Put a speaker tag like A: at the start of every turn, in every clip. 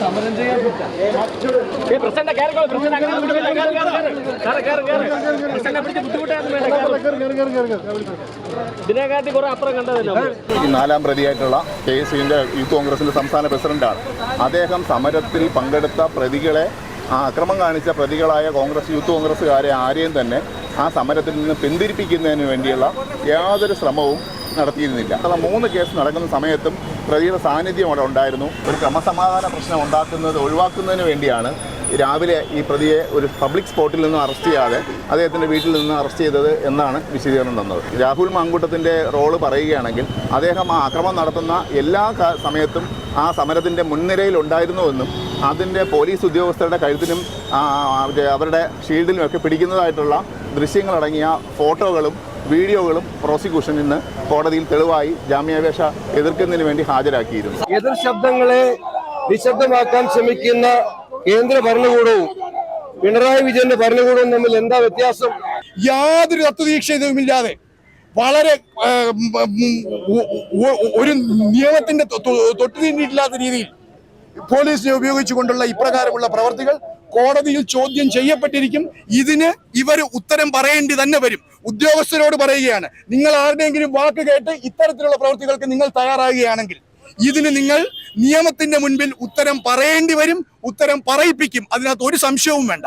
A: സമരം ചെയ്യാൻ പ്രസിഡന്റ്
B: നാലാം പ്രതിയായിട്ടുള്ള കെ യുവിന്റെ യൂത്ത് കോൺഗ്രസിന്റെ സംസ്ഥാന പ്രസിഡന്റാണ്. അദ്ദേഹം സമരത്തിൽ പങ്കെടുത്ത പ്രതികളെ ആ അക്രമം കാണിച്ച പ്രതികളായ കോൺഗ്രസ് യൂത്ത് കോൺഗ്രസ്സുകാരെ ആരെയും തന്നെ ആ സമരത്തിൽ നിന്ന് പിന്തിരിപ്പിക്കുന്നതിന് വേണ്ടിയുള്ള യാതൊരു ശ്രമവും നടത്തിയിരുന്നില്ല. അത്ര മൂന്ന് കേസ് നടക്കുന്ന സമയത്തും പ്രതിയുടെ സാന്നിധ്യം അവിടെ ഉണ്ടായിരുന്നു. ഒരു ക്രമസമാധാന പ്രശ്നം ഉണ്ടാക്കുന്നത് ഒഴിവാക്കുന്നതിന് വേണ്ടിയാണ് രാവിലെ ഈ പ്രതിയെ ഒരു പബ്ലിക് സ്പോട്ടിൽ നിന്ന് അറസ്റ്റ് ചെയ്യാതെ അദ്ദേഹത്തിന്റെ വീട്ടിൽ നിന്ന് അറസ്റ്റ് ചെയ്തത് എന്നാണ് വിശദീകരണം തന്നത്. രാഹുൽ മാങ്കൂട്ടത്തിന്റെ റോൾ പറയുകയാണെങ്കിൽ അദ്ദേഹം ആ അക്രമം നടത്തുന്ന എല്ലാ സമയത്തും ആ സമരത്തിന്റെ മുൻനിരയിൽ ഉണ്ടായിരുന്നുവെന്നും അതിന്റെ പോലീസ് ഉദ്യോഗസ്ഥരുടെ കഴുത്തിനും അവരുടെ ഷീൽഡിലും ഒക്കെ പിടിക്കുന്നതായിട്ടുള്ള ദൃശ്യങ്ങളടങ്ങിയ ഫോട്ടോകളും വീഡിയോകളും പ്രോസിക്യൂഷൻ ഇന്ന് കോടതിയിൽ തെളിവായി ജാമ്യാപേക്ഷ എതിർക്കുന്നതിന് വേണ്ടി ഹാജരാക്കിയിരുന്നു.
C: എതിർ ശബ്ദങ്ങളെ നിശബ്ദമാക്കാൻ ശ്രമിക്കുന്ന കേന്ദ്ര ഭരണകൂടവും പിണറായി വിജയന്റെ ഭരണകൂടവും തമ്മിൽ എന്താ വ്യത്യാസം?
D: യാതൊരു തത്വദീക്ഷയുമില്ലാതെ വളരെ ഒരു നിയമത്തിന്റെ തൊട്ടുതീണ്ടിയിട്ടില്ലാത്ത രീതിയിൽ പോലീസിനെ ഉപയോഗിച്ചുകൊണ്ടുള്ള ഇപ്രകാരമുള്ള പ്രവർത്തികൾ കോടതിയിൽ ചോദ്യം ചെയ്യപ്പെട്ടിരിക്കും. ഇതിന് ഇവർ ഉത്തരം പറയേണ്ടി തന്നെ വരും. ഉദ്യോഗസ്ഥരോട് പറയുകയാണ് നിങ്ങൾ ആരുടെയെങ്കിലും വാക്ക് കേട്ട് ഇത്തരത്തിലുള്ള പ്രവൃത്തികൾക്ക് നിങ്ങൾ തയ്യാറാകുകയാണെങ്കിൽ ഇതിന് നിങ്ങൾ നിയമത്തിന്റെ മുൻപിൽ ഉത്തരം പറയേണ്ടി വരും ഉത്തരം പറയിപ്പിക്കും. അതിനകത്ത് ഒരു സംശയവും വേണ്ട.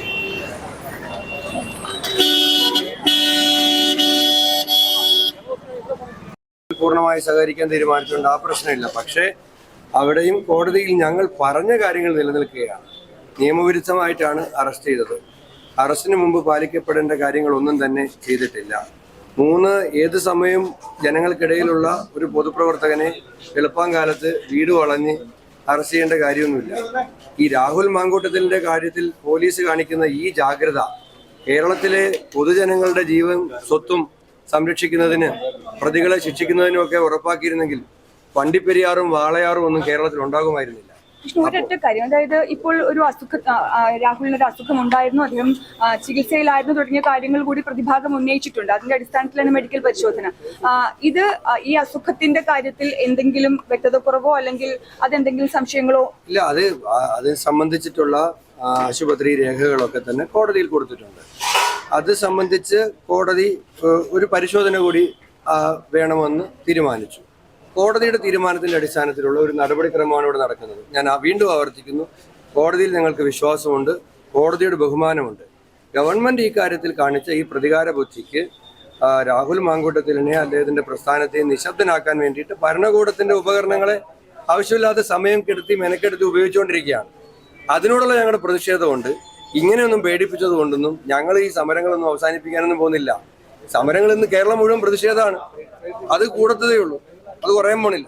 C: പൂർണമായി സഹകരിക്കാൻ തീരുമാനിച്ചുകൊണ്ട് ആ പ്രശ്നമില്ല. പക്ഷേ അവിടെയും കോടതിയിൽ ഞങ്ങൾ പറഞ്ഞ കാര്യങ്ങൾ നിലനിൽക്കുകയാണ്. നിയമവിരുദ്ധമായിട്ടാണ് അറസ്റ്റ് ചെയ്തത്. അറസ്റ്റിന് മുമ്പ് പാലിക്കപ്പെടേണ്ട കാര്യങ്ങളൊന്നും തന്നെ ചെയ്തിട്ടില്ല. മൂന്ന് ഏത് സമയവും ജനങ്ങൾക്കിടയിലുള്ള ഒരു പൊതുപ്രവർത്തകനെ എളുപ്പാങ്കാലത്ത് വീട് വളഞ്ഞ് അറസ്റ്റ് ചെയ്യേണ്ട കാര്യമൊന്നുമില്ല. ഈ രാഹുൽ മാങ്കൂട്ടത്തിന്റെ കാര്യത്തിൽ പോലീസ് കാണിക്കുന്ന ഈ ജാഗ്രത കേരളത്തിലെ പൊതുജനങ്ങളുടെ ജീവൻ സ്വത്തും സംരക്ഷിക്കുന്നതിന് പ്രതികളെ ശിക്ഷിക്കുന്നതിനും ഒക്കെ ഉറപ്പാക്കിയിരുന്നെങ്കിൽ വണ്ടിപ്പെരിയാറും വാളയാറും ഒന്നും കേരളത്തിൽ ഉണ്ടാകുമായിരുന്നില്ല.
E: ഒരൊറ്റ കാര്യം. അതായത് ഇപ്പോൾ ഒരു അസുഖ രാഹുലിന് ഒരു അസുഖം ഉണ്ടായിരുന്നു. അദ്ദേഹം ചികിത്സയിലായിരുന്നു തുടങ്ങിയ കാര്യങ്ങൾ കൂടി പ്രതിഭാഗം ഉന്നയിച്ചിട്ടുണ്ട്. അതിന്റെ അടിസ്ഥാനത്തിലാണ് മെഡിക്കൽ പരിശോധന. ഇത് ഈ അസുഖത്തിന്റെ കാര്യത്തിൽ എന്തെങ്കിലും വ്യക്തത കുറവോ അല്ലെങ്കിൽ അതെന്തെങ്കിലും സംശയങ്ങളോ?
C: ഇല്ല അത് അത് സംബന്ധിച്ചിട്ടുള്ള ആശുപത്രി രേഖകളൊക്കെ തന്നെ കോടതിയിൽ കൊടുത്തിട്ടുണ്ട്. അത് സംബന്ധിച്ച് കോടതി ഒരു പരിശോധന കൂടി വേണമെന്ന് തീരുമാനിച്ചു. കോടതിയുടെ തീരുമാനത്തിന്റെ അടിസ്ഥാനത്തിലുള്ള ഒരു നടപടിക്രമമാണ് ഇവിടെ നടക്കുന്നത്. ഞാൻ വീണ്ടും ആവർത്തിക്കുന്നു. കോടതിയിൽ ഞങ്ങൾക്ക് വിശ്വാസമുണ്ട്. കോടതിയുടെ ബഹുമാനമുണ്ട്. ഗവൺമെന്റ് ഈ കാര്യത്തിൽ കാണിച്ച ഈ പ്രതികാര ബുദ്ധിക്ക് രാഹുൽ മാങ്കൂട്ടത്തിലിനെ അദ്ദേഹത്തിന്റെ പ്രസ്ഥാനത്തെ നിശബ്ദനാക്കാൻ വേണ്ടിയിട്ട് ഭരണകൂടത്തിന്റെ ഉപകരണങ്ങളെ ആവശ്യമില്ലാത്ത സമയം കെടുത്തി മെനക്കെടുത്തി ഉപയോഗിച്ചുകൊണ്ടിരിക്കുകയാണ്. അതിനോടുള്ള ഞങ്ങളുടെ പ്രതിഷേധമുണ്ട്. ഇങ്ങനെയൊന്നും പേടിപ്പിച്ചത് കൊണ്ടൊന്നും ഞങ്ങൾ ഈ സമരങ്ങളൊന്നും അവസാനിപ്പിക്കാനൊന്നും പോകുന്നില്ല. സമരങ്ങൾ ഇന്ന് കേരളം മുഴുവൻ പ്രതിഷേധമാണ്. അത് കൂടത്തതേ ഉള്ളൂ. അത് കുറയാൻ പോണില്ല.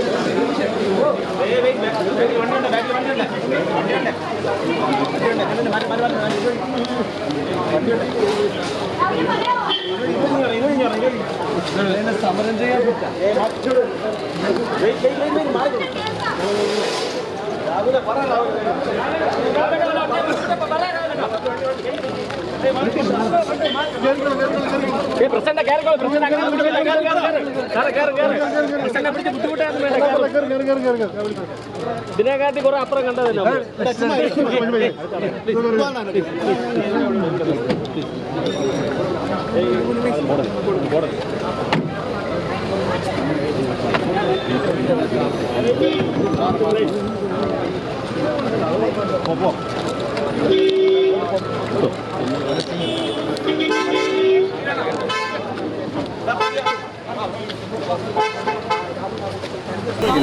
A: സമരം ചെയ്യാൻ പറ്റാ രാവിലെ പറയാം കയറി കയറി കയറി പ്രസിഡന്റിനെ പിടിച്ച് ബുദ്ധിമുട്ടായിരുന്നു ഇതിനെക്കാട്ടി കുറെ അപ്പുറം കണ്ടതല്ലോ
B: ഈ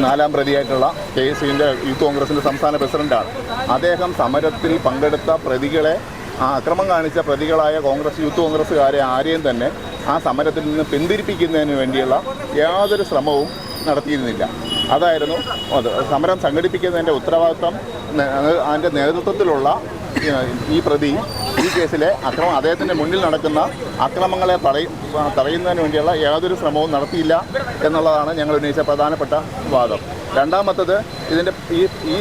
B: നാലാം പ്രതിയായിട്ടുള്ള കെ എസ് യുവിന്റെ യൂത്ത് കോൺഗ്രസിന്റെ സംസ്ഥാന പ്രസിഡന്റാണ്. അദ്ദേഹം സമരത്തിൽ പങ്കെടുത്ത പ്രതികളെ അക്രമം കാണിച്ച പ്രതികളായ കോൺഗ്രസ് യൂത്ത് കോൺഗ്രസ്സുകാരെ ആരെയും തന്നെ ആ സമരത്തിൽ നിന്ന് പിന്തിരിപ്പിക്കുന്നതിന് വേണ്ടിയുള്ള യാതൊരു ശ്രമവും നടത്തിയിരുന്നില്ല. അതായിരുന്നു അത്. സമരം സംഘടിപ്പിക്കുന്നതിന്റെ ഉത്തരവാദിത്വം അതിന്റെ നേതൃത്വത്തിലുള്ള ഈ പ്രതി ഈ കേസിലെ അക്രമം അദ്ദേഹത്തിന്റെ മുന്നിൽ നടക്കുന്ന അക്രമങ്ങളെ തടയും തടയുന്നതിന് വേണ്ടിയുള്ള യാതൊരു ശ്രമവും നടത്തിയില്ല എന്നുള്ളതാണ് ഞങ്ങൾ ഉന്നയിച്ച പ്രധാനപ്പെട്ട വാദം. രണ്ടാമത്തത് ഇതിന്റെ ഈ ഈ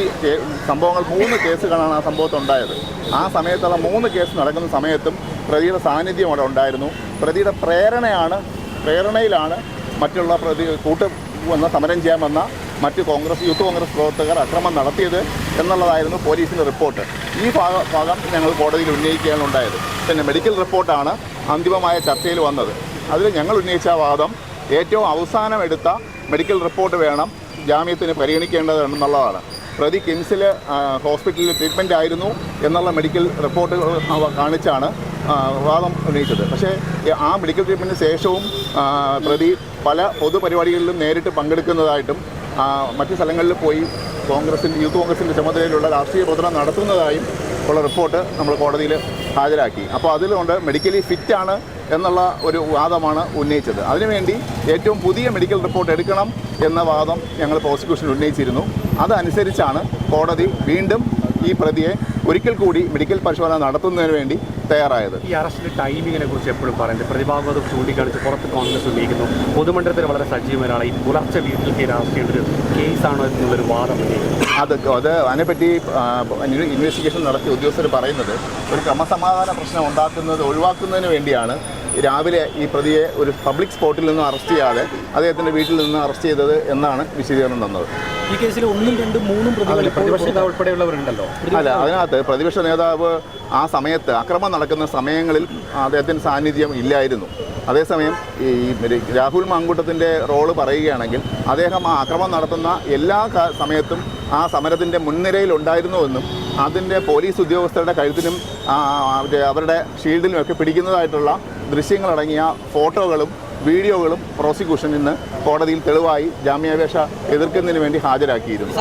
B: സംഭവങ്ങൾ മൂന്ന് കേസുകളാണ് ആ സംഭവത്തുണ്ടായത്. ആ സമയത്തുള്ള മൂന്ന് കേസ് നടക്കുന്ന സമയത്തും പ്രതിയുടെ സാന്നിധ്യം അവിടെ ഉണ്ടായിരുന്നു. പ്രതിയുടെ പ്രേരണയാണ് പ്രേരണയിലാണ് മറ്റുള്ള പ്രതി കൂട്ട് വന്ന സമരം ചെയ്യാൻ വന്ന മറ്റ് കോൺഗ്രസ് യൂത്ത് കോൺഗ്രസ് പ്രവർത്തകർ അക്രമം നടത്തിയത് എന്നുള്ളതായിരുന്നു പോലീസിന്റെ റിപ്പോർട്ട്. ഈ ഭാഗ ഭാഗം ഞങ്ങൾ കോടതിയിൽ ഉന്നയിക്കുകയാണ് ഉണ്ടായത്. പിന്നെ മെഡിക്കൽ റിപ്പോർട്ടാണ് അന്തിമമായ ചർച്ചയിൽ വന്നത്. അതിൽ ഞങ്ങൾ ഉന്നയിച്ച വാദം ഏറ്റവും അവസാനം എടുത്ത മെഡിക്കൽ റിപ്പോർട്ട് വേണം ജാമ്യത്തിന് പരിഗണിക്കേണ്ടതെന്നുള്ളതാണ് പ്രതി കിംസിൽ ഹോസ്പിറ്റലിൽ ട്രീറ്റ്മെന്റ് ആയിരുന്നു എന്നുള്ള മെഡിക്കൽ റിപ്പോർട്ടുകൾ കാണിച്ചാണ് വാദം ഉന്നയിച്ചത്. പക്ഷേ ആ മെഡിക്കൽ ട്രീറ്റ്മെന്റിന് ശേഷവും പ്രതി പല പൊതുപരിപാടികളിലും നേരിട്ട് പങ്കെടുക്കുന്നതായിട്ടും മറ്റ് സ്ഥലങ്ങളിൽ പോയി കോൺഗ്രസിന്റെ യൂത്ത് കോൺഗ്രസിന്റെ ചുമതലയിലുള്ള രാഷ്ട്രീയ പ്രവർത്തനം നടത്തുന്നതായും ഉള്ള റിപ്പോർട്ട് നമ്മൾ കോടതിയിൽ ഹാജരാക്കി. അപ്പോൾ അതിലുകൊണ്ട് മെഡിക്കലി ഫിറ്റാണ് എന്നുള്ള ഒരു വാദമാണ് ഉന്നയിച്ചത്. അതിനുവേണ്ടി ഏറ്റവും പുതിയ മെഡിക്കൽ റിപ്പോർട്ട് എടുക്കണം എന്ന വാദം ഞങ്ങൾ പ്രോസിക്യൂഷൻ ഉന്നയിച്ചിരുന്നു. അതനുസരിച്ചാണ് കോടതി വീണ്ടും ഈ പ്രതിയെ ഒരിക്കൽ കൂടി മെഡിക്കൽ പരിശോധന നടത്തുന്നതിന് വേണ്ടി തയ്യാറായത്.
F: ഈ അറസ്റ്റിന്റെ ടൈമിങ്ങിനെ കുറിച്ച് എപ്പോഴും പറയുന്നത്? പ്രതിഭാഗത്ത് ചൂണ്ടിക്കാണിച്ച് പുറത്ത് കോൺഗ്രസ് ഉന്നയിക്കുന്നു. പൊതുമണ്ഡലത്തിൽ വളരെ സജീവമാണ് ഈ പുലർച്ചെ വീട്ടിൽ കയറി അറസ്റ്റ് ചെയ്യേണ്ട ഒരു കേസാണോ എന്നുള്ളൊരു വാദം
B: അത് അത് അതിനെപ്പറ്റി ഇൻവെസ്റ്റിഗേഷൻ നടത്തിയ ഉദ്യോഗസ്ഥർ പറയുന്നത് ഒരു ക്രമസമാധാന പ്രശ്നം ഉണ്ടാക്കുന്നത് ഒഴിവാക്കുന്നതിന് വേണ്ടിയാണ് രാവിലെ ഈ പ്രതിയെ ഒരു പബ്ലിക് സ്പോട്ടിൽ നിന്ന് അറസ്റ്റ് ചെയ്യാതെ അദ്ദേഹത്തിന്റെ വീട്ടിൽ നിന്ന് അറസ്റ്റ് ചെയ്തത് എന്നാണ് വിശദീകരണം തന്നത്.
F: ഈ കേസിൽ ഒന്നും രണ്ടും മൂന്നും പ്രതികൾ പ്രതിപക്ഷ നേതാവ് ഉൾപ്പെടെയുള്ളവരുണ്ടല്ലോ.
B: അല്ല അതിനകത്ത് പ്രതിപക്ഷ നേതാവ് ആ സമയത്ത് അക്രമം നടക്കുന്ന സമയങ്ങളിൽ അദ്ദേഹത്തിന്റെ സാന്നിധ്യം ഇല്ലായിരുന്നു. അതേസമയം ഈ രാഹുൽ മാങ്കൂട്ടത്തിന്റെ റോൾ പറയുകയാണെങ്കിൽ അദ്ദേഹം ആ അക്രമം നടത്തുന്ന എല്ലാ സമയത്തും ആ സമരത്തിന്റെ മുൻനിരയിൽ ഉണ്ടായിരുന്നുവെന്നും അതിന്റെ പോലീസ് ഉദ്യോഗസ്ഥരുടെ കഴുത്തിനും അവരുടെ ഷീൽഡിലും ഒക്കെ പിടിക്കുന്നതായിട്ടുള്ള ദൃശ്യങ്ങളടങ്ങിയ ഫോട്ടോകളും വീഡിയോകളും പ്രോസിക്യൂഷൻ ഇന്ന് കോടതിയിൽ തെളിവായി ജാമ്യാപേക്ഷ എതിർക്കുന്നതിന് വേണ്ടി ഹാജരാക്കിയിരുന്നു.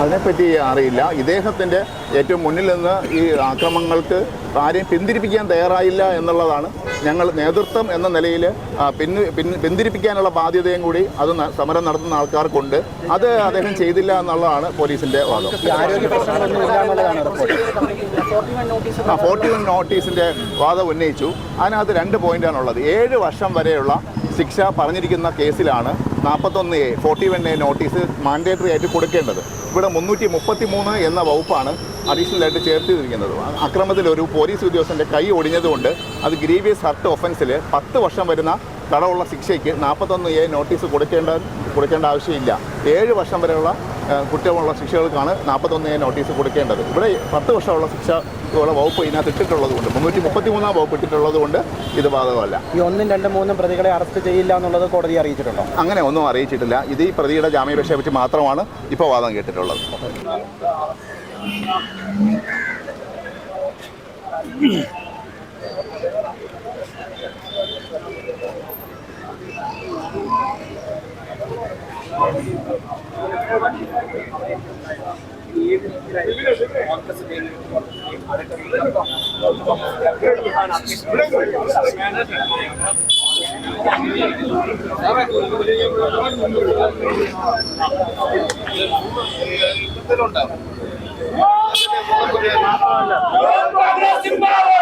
B: അതിനെപ്പറ്റി അറിയില്ല. ഇദ്ദേഹത്തിന്റെ ഏറ്റവും മുന്നിൽ നിന്ന് ഈ ആക്രമങ്ങൾക്ക് ആരെയും പിന്തിരിപ്പിക്കാൻ തയ്യാറായില്ല എന്നുള്ളതാണ് ഞങ്ങൾ നേതൃത്വം എന്ന നിലയിൽ പിന്നു പിൻ- പിന്തിരിപ്പിക്കാനുള്ള ബാധ്യതയും കൂടി അത് സമരം നടത്തുന്ന ആൾക്കാർക്കുണ്ട്. അത് അദ്ദേഹം ചെയ്തില്ല എന്നുള്ളതാണ് പോലീസിന്റെ വാദം. ആ ഫോർട്ടി വൺ നോട്ടീസിന്റെ വാദം ഉന്നയിച്ചു. അതിനകത്ത് രണ്ട് പോയിന്റാണുള്ളത്. ഏഴ് വർഷം വരെയുള്ള ശിക്ഷ പറഞ്ഞിരിക്കുന്ന കേസിലാണ് നാൽപ്പത്തൊന്ന് A forty one A notice mandatory ആയിട്ട് കൊടുക്കേണ്ടത്. ഇവിടെ മുന്നൂറ്റി മുപ്പത്തി മൂന്ന് എന്ന വകുപ്പാണ് അഡീഷണൽ ആയിട്ട് ചേർത്തിരിക്കുന്നത്. അക്രമത്തിൽ ഒരു പോലീസ് ഉദ്യോഗസ്ഥന്റെ കൈ ഒടിഞ്ഞതുകൊണ്ട് അത് ഗ്രീവിയസ് ഹർട്ട് ഒഫൻസിൽ പത്ത് വർഷം വരുന്ന തടവുള്ള ശിക്ഷയ്ക്ക് നാൽപ്പത്തൊന്ന് എ നോട്ടീസ് കൊടുക്കേണ്ട കൊടുക്കേണ്ട ആവശ്യമില്ല. ഏഴ് വർഷം വരെയുള്ള കുറ്റമുള്ള ശിക്ഷകൾക്കാണ് നാൽപ്പത്തൊന്ന് എ നോട്ടീസ് കൊടുക്കേണ്ടത്. ഇവിടെ പത്ത് വർഷമുള്ള ശിക്ഷ ഉള്ള വകുപ്പ് ഇതിനകത്ത് ഇട്ടിട്ടുള്ളത് കൊണ്ട് മുന്നൂറ്റി മുപ്പത്തി മൂന്നാം വകുപ്പ് ഇട്ടിട്ടുള്ളത് കൊണ്ട് ഇത് ബാധകമല്ല.
G: ഈ ഒന്നും രണ്ടും മൂന്നും പ്രതികളെ അറസ്റ്റ് ചെയ്യില്ല എന്നുള്ളത് കോടതി അറിയിച്ചിട്ടുണ്ടോ?
B: അങ്ങനെ ഒന്നും അറിയിച്ചിട്ടില്ല. ഇത് ഈ പ്രതിയുടെ ജാമ്യപേക്ഷയെ പറ്റി മാത്രമാണ് ഇപ്പോൾ വാദം കേട്ടിട്ടുള്ളത്.
H: ഉണ്ടാവും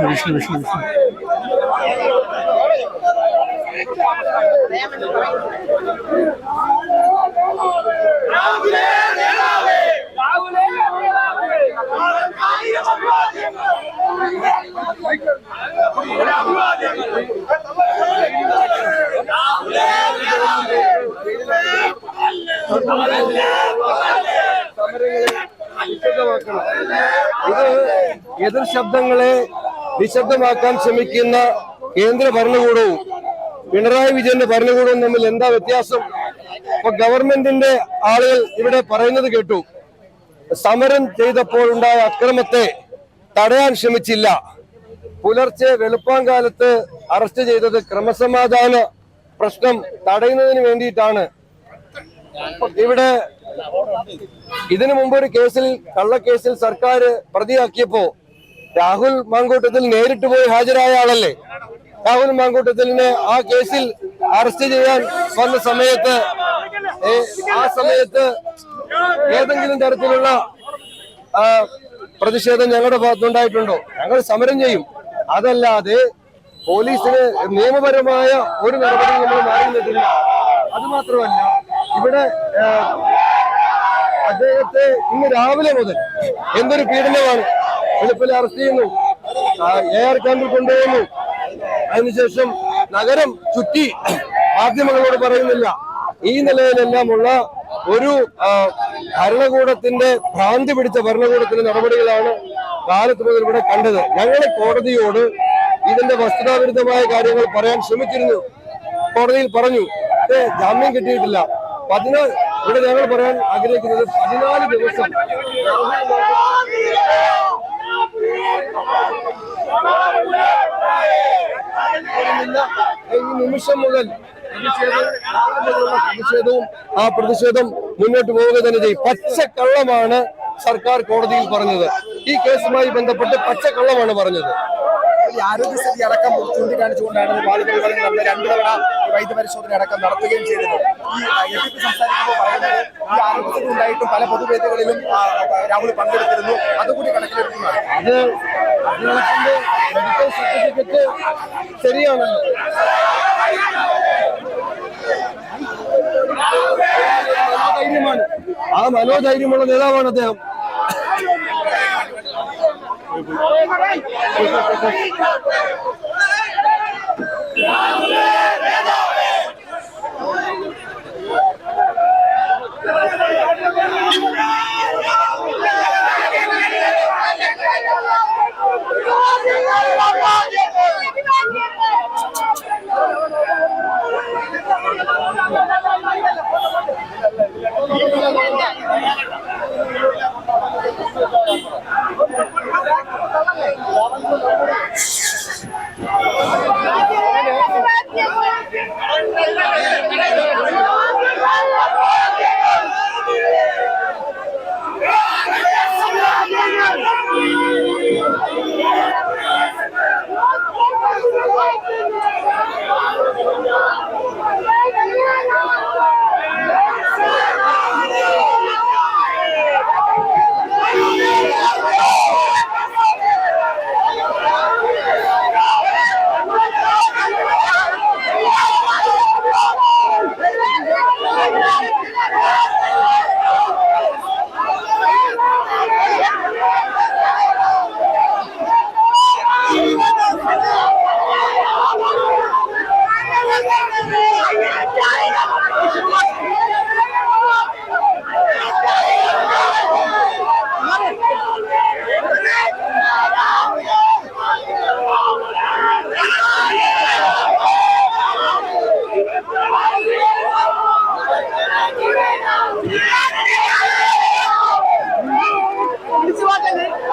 H: ¡Vamos!
C: ഇത് എതിർ ശബ്ദങ്ങളെ നിശബ്ദമാക്കാൻ ശ്രമിക്കുന്ന കേന്ദ്ര ഭരണകൂടവും പിണറായി വിജയന്റെ ഭരണകൂടവും തമ്മിൽ എന്താ വ്യത്യാസം? ഇപ്പൊ ഗവൺമെന്റിന്റെ ആളുകൾ ഇവിടെ പറയുന്നത് കേട്ടു. സമരം ചെയ്തപ്പോൾ ഉണ്ടായ അക്രമത്തെ തടയാൻ ശ്രമിച്ചില്ല. പുലർച്ചെ വെളുപ്പാങ്കാലത്ത് അറസ്റ്റ് ചെയ്തത് ക്രമസമാധാന പ്രശ്നം തടയുന്നതിന് വേണ്ടിയിട്ടാണ്. ഇവിടെ ഇതിനു മുമ്പ് ഒരു കേസിൽ കള്ളക്കേസിൽ സർക്കാർ പ്രതിയാക്കിയപ്പോ രാഹുൽ മാങ്കൂട്ടത്തിൽ നേരിട്ട് പോയി ഹാജരായ ആളല്ലേ? രാഹുൽ മാങ്കൂട്ടത്തിലിനെ ആ കേസിൽ അറസ്റ്റ് ചെയ്യാൻ വന്ന സമയത്ത് ആ സമയത്ത് ഏതെങ്കിലും തരത്തിലുള്ള പ്രതിഷേധം ഞങ്ങളുടെ ഭാഗത്തുണ്ടായിട്ടുണ്ടോ ഞങ്ങൾ സമരം ചെയ്യും. അതല്ലാതെ പോലീസിന് നിയമപരമായ ഒരു നടപടി നമ്മൾ മാറിയിട്ടില്ല. അത് മാത്രമല്ല ഇവിടെ അദ്ദേഹത്തെ ഇന്ന് രാവിലെ മുതൽ എന്തൊരു പീഡനമാണ് വെളുപ്പിൽ അറസ്റ്റ് ചെയ്യുന്നു. എ ആർ ക്യാമ്പിൽ കൊണ്ടുപോകുന്നു അതിനുശേഷം നഗരം ചുറ്റി മാധ്യമങ്ങളോട് പറയുന്നില്ല. ഈ നിലയിലെല്ലാമുള്ള ഒരു ഭരണകൂടത്തിന്റെ ഭ്രാന്തി പിടിച്ച ഭരണകൂടത്തിന്റെ നടപടികളാണ് കാലത്ത് മുതൽ ഇവിടെ കണ്ടത്. ഞങ്ങൾ കോടതിയോട് ഇതിന്റെ വസ്തുതാവിരുദ്ധമായ കാര്യങ്ങൾ പറയാൻ ശ്രമിച്ചിരുന്നു. കോടതിയിൽ പറഞ്ഞു ജാമ്യം കിട്ടിയിട്ടില്ല. പതിനാല് ഇവിടെ ഞങ്ങൾ പറയാൻ ആഗ്രഹിക്കുന്നത് പതിനാല് ദിവസം. നിമിഷം മുതൽ പ്രതിഷേധവും ആ പ്രതിഷേധം മുന്നോട്ട് പോവുക തന്നെ ചെയ്യും. പച്ചക്കള്ളമാണ് സർക്കാർ കോടതിയിൽ പറഞ്ഞത്. ഈ കേസുമായി ബന്ധപ്പെട്ട് പച്ചക്കള്ളമാണ് പറഞ്ഞത്.
H: ഈ ആരോഗ്യസ്ഥിതി അടക്കം ചൂണ്ടിക്കാണിച്ചുകൊണ്ടാണ് ബാലിക വിഭാഗം രണ്ടു തവണ വൈദ്യപരിശോധന അടക്കം നടത്തുകയും ചെയ്തത്. ഈ എ പി പി സംസാരിക്കുമ്പോൾ പറയുന്നത് ഈ ആരോഗ്യസ്ഥിതി ഉണ്ടായിട്ടും പല പൊതുവേദികളിലും രാഹുൽ പങ്കെടുത്തിരുന്നു. അതുകൂടി കണക്കിലെടുക്കുന്നതാണ്
C: അത് മെഡിക്കൽ സർട്ടിഫിക്കറ്റ് ശരിയാണല്ലോ. ആ മനോധൈര്യമുള്ള നേതാവാണ് അദ്ദേഹം. রাহুলের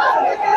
C: Oh, my God.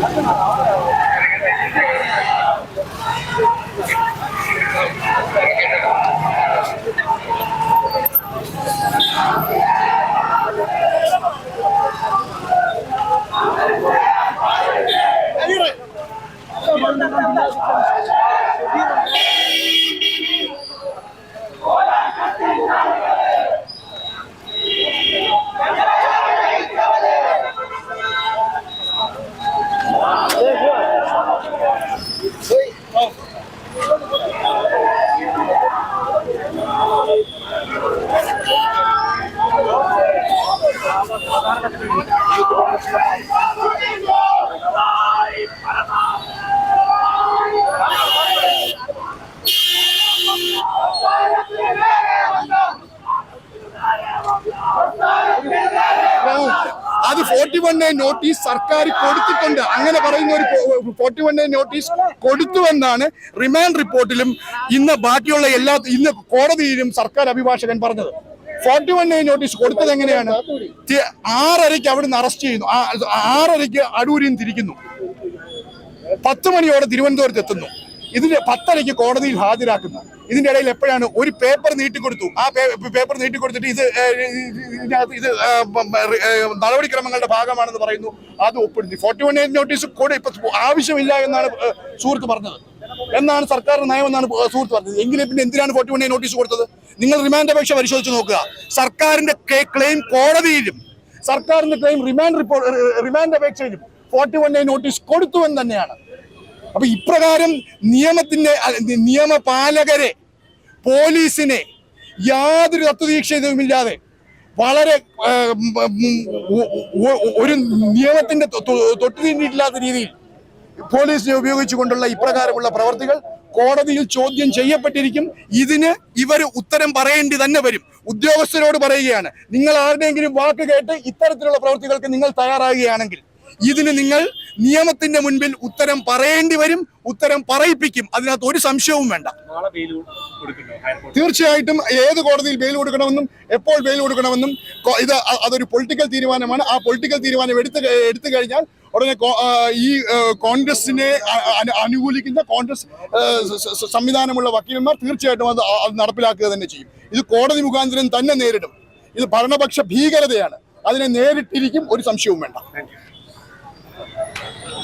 D: അത് Não, não, não, não. Notice സർക്കാർ കൊടുത്തിട്ടുണ്ട്. അങ്ങനെ പറയുന്ന ഒരു ഫോർട്ടി വൺ ഡേ നോട്ടീസ് കൊടുത്തുവെന്നാണ് റിമാൻഡ് റിപ്പോർട്ടിലും ഇന്ന് ബാക്കിയുള്ള എല്ലാ ഇന്ന് കോടതിയിലും സർക്കാർ അഭിഭാഷകൻ പറഞ്ഞത്. ഫോർട്ടി വൺ എ നോട്ടീസ് കൊടുത്തത് എങ്ങനെയാണ്? ആറരയ്ക്ക് അവിടുന്ന് അറസ്റ്റ് ചെയ്യുന്നു. ആറരയ്ക്ക് അടൂരിൽ തിരിക്കുന്നു. പത്ത് മണിയോടെ തിരുവനന്തപുരത്ത് എത്തുന്നു. ഇതിന് പത്തരയ്ക്ക് കോടതിയിൽ ഹാജരാക്കുന്നു. ഇതിന്റെ ഇടയിൽ എപ്പോഴാണ് ഒരു പേപ്പർ നീട്ടിക്കൊടുത്തു ആ പേപ്പർ നീട്ടിക്കൊടുത്തിട്ട് ഇത് ഇത് നടപടിക്രമങ്ങളുടെ ഭാഗമാണെന്ന് പറയുന്നു. അത് ഒപ്പിടുന്നു. ഫോർട്ടി വൺ എയ്റ്റ് നോട്ടീസ് കൂടെ ഇപ്പൊ ആവശ്യമില്ല എന്നാണ് സുഹൃത്ത് പറഞ്ഞത്. എന്നാണ് സർക്കാർ നയമെന്നാണ് സുഹൃത്ത് പറഞ്ഞത്. എങ്കിലും പിന്നെ എന്തിനാണ് ഫോർട്ടി വൺ നോട്ടീസ് കൊടുത്തത്? നിങ്ങൾ റിമാൻഡ് അപേക്ഷ പരിശോധിച്ച് നോക്കുക. സർക്കാരിന്റെ ക്ലെയിം കോടതിയിലും സർക്കാരിന്റെ ക്ലെയിം റിമാൻഡ് റിപ്പോർട്ട് റിമാൻഡ് അപേക്ഷയിലും ഫോർട്ടി വൺ നോട്ടീസ് കൊടുത്തു എന്ന് തന്നെയാണ്. അപ്പൊ ഇപ്രകാരം നിയമത്തിന്റെ നിയമപാലകരെ പോലീസിനെ യാതൊരു തത്വദീക്ഷയുമില്ലാതെ വളരെ ഒരു നിയമത്തിന്റെ തൊ- തൊ- രീതിയിൽ പോലീസിനെ ഉപയോഗിച്ചുകൊണ്ടുള്ള ഇപ്രകാരമുള്ള പ്രവർത്തികൾ കോടതിയിൽ ചോദ്യം ചെയ്യപ്പെട്ടിരിക്കും. ഇതിന് ഇവർ ഉത്തരം പറയേണ്ടി തന്നെ വരും. ഉദ്യോഗസ്ഥരോട് പറയുകയാണ് നിങ്ങൾ ആരുടെയെങ്കിലും വാക്ക് കേട്ട് ഇത്തരത്തിലുള്ള പ്രവർത്തികൾക്ക് നിങ്ങൾ തയ്യാറാകുകയാണെങ്കിൽ ഇതിന് നിങ്ങൾ നിയമത്തിന്റെ മുൻപിൽ ഉത്തരം പറയേണ്ടി വരും ഉത്തരം പറയിപ്പിക്കും. അതിനകത്ത് ഒരു സംശയവും വേണ്ട. തീർച്ചയായിട്ടും ഏത് കോടതിയിൽ ബെയിൽ കൊടുക്കണമെന്നും എപ്പോൾ ബെയിൽ കൊടുക്കണമെന്നും ഇത് അതൊരു പൊളിറ്റിക്കൽ തീരുമാനമാണ്. ആ പൊളിറ്റിക്കൽ തീരുമാനം എടുത്ത് എടുത്തു കഴിഞ്ഞാൽ ഉടനെ ഈ കോൺഗ്രസിനെ അനുകൂലിക്കുന്ന കോൺഗ്രസ് സംവിധാനമുള്ള വക്കീലന്മാർ തീർച്ചയായിട്ടും അത് അത് നടപ്പിലാക്കുക തന്നെ ചെയ്യും. ഇത് കോടതി മുഖാന്തരം തന്നെ നേരിടും. ഇത് ഭരണപക്ഷ ഭീകരതയാണ്. അതിനെ നേരിട്ടിരിക്കും ഒരു സംശയവും വേണ്ട.